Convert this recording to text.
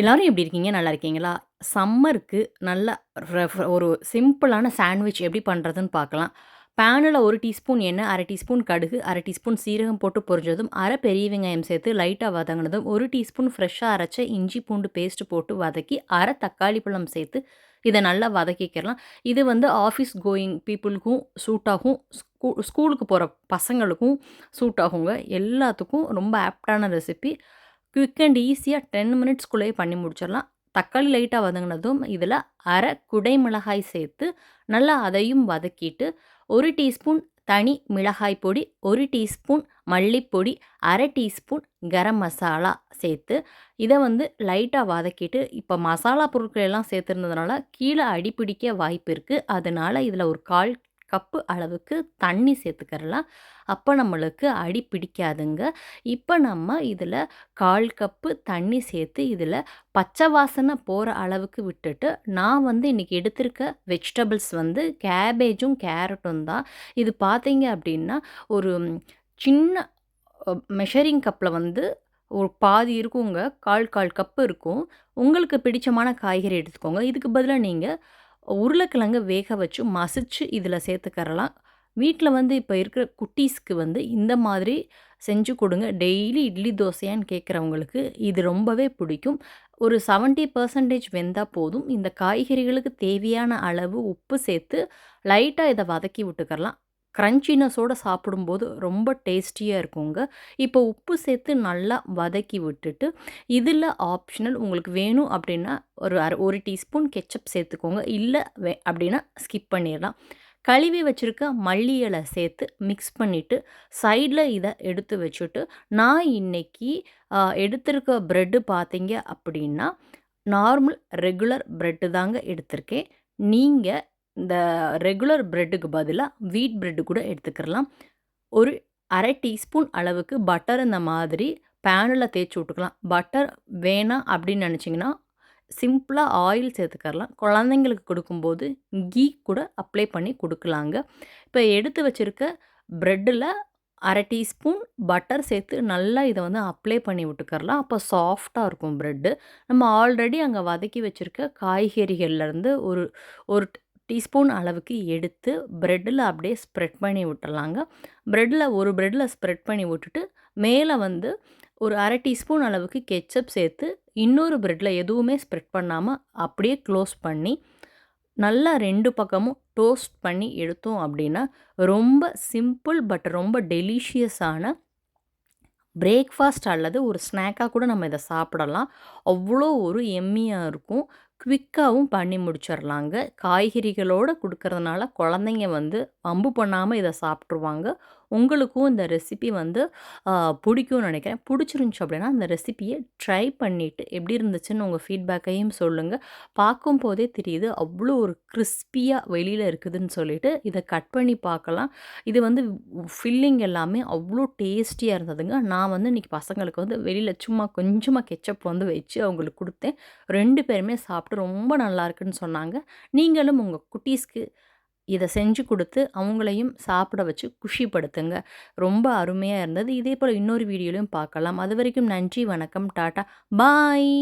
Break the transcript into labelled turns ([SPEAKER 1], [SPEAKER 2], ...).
[SPEAKER 1] எல்லோரும் எப்படி இருக்கீங்க நல்லா இருக்கீங்களா சம்மருக்கு நல்ல ஒரு சிம்பிளான சாண்ட்விச் எப்படி பண்ணுறதுன்னு பார்க்கலாம் பேனில் ஒரு டீஸ்பூன் எண்ணெய் அரை டீஸ்பூன் கடுகு அரை டீஸ்பூன் சீரகம் போட்டு பொரிஞ்சதும் அரை பெரிய வெங்காயம் சேர்த்து லைட்டாக வதங்கினதும் ஒரு டீஸ்பூன் ஃப்ரெஷ்ஷாக அரைச்ச இஞ்சி பூண்டு பேஸ்ட்டு போட்டு வதக்கி அரை தக்காளி பழம் சேர்த்து இதை நல்லா வதக்கிக்கிறலாம் இது வந்து ஆஃபீஸ் கோயிங் பீப்புளுக்கும் சூட் ஆகும் ஸ்கூ ஸ்கூலுக்கு போகிற பசங்களுக்கும் சூட் ஆகுங்க எல்லாத்துக்கும் ரொம்ப ஆப்டான ரெசிபி குவிக் அண்ட் ஈஸியாக டென் மினிட்ஸ்குள்ளேயே பண்ணி முடிச்சிடலாம் தக்காளி லைட்டாக வதங்கினதும் இதில் அரை குடை மிளகாய் சேர்த்து நல்லா அதையும் வதக்கிட்டு ஒரு டீஸ்பூன் தனி மிளகாய் பொடி ஒரு டீஸ்பூன் மல்லிப்பொடி அரை டீஸ்பூன் கரம் மசாலா சேர்த்து இதை வந்து லைட்டாக வதக்கிட்டு இப்போ மசாலா பொருட்கள் எல்லாம் சேர்த்துருந்ததுனால கீழே அடிப்பிடிக்க வாய்ப்பு இருக்குது அதனால் இதில் ஒரு கால் கப்பு அளவுக்கு தண்ணி சேர்த்துக்கிறலாம் அப்போ நம்மளுக்கு அடி பிடிக்காதுங்க இப்போ நம்ம இதில் கால் கப்பு தண்ணி சேர்த்து இதில் பச்சை வாசனை போகிற அளவுக்கு விட்டுட்டு நான் வந்து இன்றைக்கி எடுத்திருக்க வெஜிடபிள்ஸ் வந்து கேபேஜும் கேரட்டும் தான் இது பார்த்தீங்க அப்படின்னா ஒரு சின்ன மெஷரிங் கப்பில் வந்து ஒரு பாதி இருக்குங்க கால் கால் கப்பு இருக்கும் உங்களுக்கு பிடிச்சமான காய்கறி எடுத்துக்கோங்க இதுக்கு பதிலாக நீங்கள் உருளைக்கிழங்கு வேக வச்சு மசிச்சு இதில் சேர்த்துக்கரலாம் வீட்டில் வந்து இப்போ இருக்கிற குட்டீஸ்க்கு வந்து இந்த மாதிரி செஞ்சு கொடுங்க டெய்லி இட்லி தோசையான்னு கேட்குறவங்களுக்கு இது ரொம்பவே பிடிக்கும் ஒரு செவன்ட்டி பர்சன்டேஜ் வெந்தால் போதும் இந்த காய்கறிகளுக்கு தேவையான அளவு உப்பு சேர்த்து லைட்டாக இதை வதக்கி விட்டுக்கரலாம் க்ரன்ச்சினஸோடு சாப்பிடும்போது ரொம்ப டேஸ்டியாக இருக்குங்க இப்போ உப்பு சேர்த்து நல்லா வதக்கி விட்டுட்டு இதில் ஆப்ஷனல் உங்களுக்கு வேணும் அப்படின்னா ஒரு அரை ஒரு டீஸ்பூன் கெச்சப் சேர்த்துக்கோங்க இல்லை வே அப்படின்னா ஸ்கிப் பண்ணிடலாம் கழுவி வச்சுருக்க மல்லி இலை சேர்த்து மிக்ஸ் பண்ணிவிட்டு சைடில் இதை எடுத்து வச்சுட்டு நான் இன்றைக்கி எடுத்திருக்க ப்ரெட்டு பார்த்தீங்க அப்படின்னா நார்மல் ரெகுலர் ப்ரெட்டு தாங்க எடுத்திருக்கேன் நீங்கள் இந்த ரெகுலர் ப்ரெட்டுக்கு பதிலாக வீட் ப்ரெட்டு கூட எடுத்துக்கிறலாம் ஒரு அரை டீஸ்பூன் அளவுக்கு பட்டர் இந்த மாதிரி பேனில் தேய்ச்சி விட்டுக்கலாம் பட்டர் வேணாம் அப்படின்னு நினச்சிங்கன்னா சிம்பிளாக ஆயில் சேர்த்துக்கரலாம் குழந்தைங்களுக்கு கொடுக்கும்போது கீ கூட அப்ளை பண்ணி கொடுக்கலாங்க இப்போ எடுத்து வச்சுருக்க ப்ரெட்டில் அரை டீஸ்பூன் பட்டர் சேர்த்து நல்லா இதை வந்து அப்ளை பண்ணி விட்டுக்கரலாம் அப்போ சாஃப்டாக இருக்கும் ப்ரெட்டு நம்ம ஆல்ரெடி அங்கே வதக்கி வச்சுருக்க காய்கறிகள்லேருந்து ஒரு ஒரு டீஸ்பூன் அளவுக்கு எடுத்து ப்ரெட்டில் அப்படியே ஸ்ப்ரெட் பண்ணி விட்டுடலாங்க ப்ரெட்டில் ஒரு ப்ரெட்டில் ஸ்ப்ரெட் பண்ணி விட்டுட்டு மேலே வந்து ஒரு அரை டீஸ்பூன் அளவுக்கு கெச்சப் சேர்த்து இன்னொரு ப்ரெட்டில் எதுவுமே ஸ்ப்ரெட் பண்ணாமல் அப்படியே க்ளோஸ் பண்ணி நல்லா ரெண்டு பக்கமும் டோஸ்ட் பண்ணி எடுத்தோம் அப்படின்னா ரொம்ப சிம்பிள் பட் ரொம்ப டெலிஷியஸான பிரேக்ஃபாஸ்ட் அல்லது ஒரு ஸ்நாக்காக கூட நம்ம இதை சாப்பிடலாம் அவ்வளோ ஒரு எம்மியாக இருக்கும் குவிக்காகவும் பண்ணி முடிச்சிடலாங்க காய்கறிகளோடு கொடுக்கறதுனால குழந்தைங்க வந்து அம்பு பண்ணாமல் இதை சாப்பிட்ருவாங்க உங்களுக்கும் இந்த ரெசிபி வந்து பிடிக்கும்னு நினைக்கிறேன் பிடிச்சிருந்துச்சு அப்படின்னா அந்த ரெசிப்பியை ட்ரை பண்ணிவிட்டு எப்படி இருந்துச்சுன்னு உங்கள் ஃபீட்பேக்கையும் சொல்லுங்கள் பார்க்கும் போதே தெரியுது அவ்வளோ ஒரு கிறிஸ்பியாக வெளியில் இருக்குதுன்னு சொல்லிட்டு இதை கட் பண்ணி பார்க்கலாம் இது வந்து ஃபில்லிங் எல்லாமே அவ்வளோ டேஸ்டியாக இருந்ததுங்க நான் வந்து இன்றைக்கி பசங்களுக்கு வந்து வெளியில் சும்மா கொஞ்சமாக கெச்சப் வந்து வச்சு அவங்களுக்கு கொடுத்தேன் ரெண்டு பேருமே சாப்பிட்டு சாப்பிட்டு ரொம்ப நல்லா இருக்குன்னு சொன்னாங்க நீங்களும் உங்கள் குட்டீஸ்க்கு இதை செஞ்சு கொடுத்து அவங்களையும் சாப்பிட வச்சு குஷிப்படுத்துங்க ரொம்ப அருமையாக இருந்தது இதே போல் இன்னொரு வீடியோலையும் பார்க்கலாம் அது வரைக்கும் நன்றி வணக்கம் டாட்டா பாய்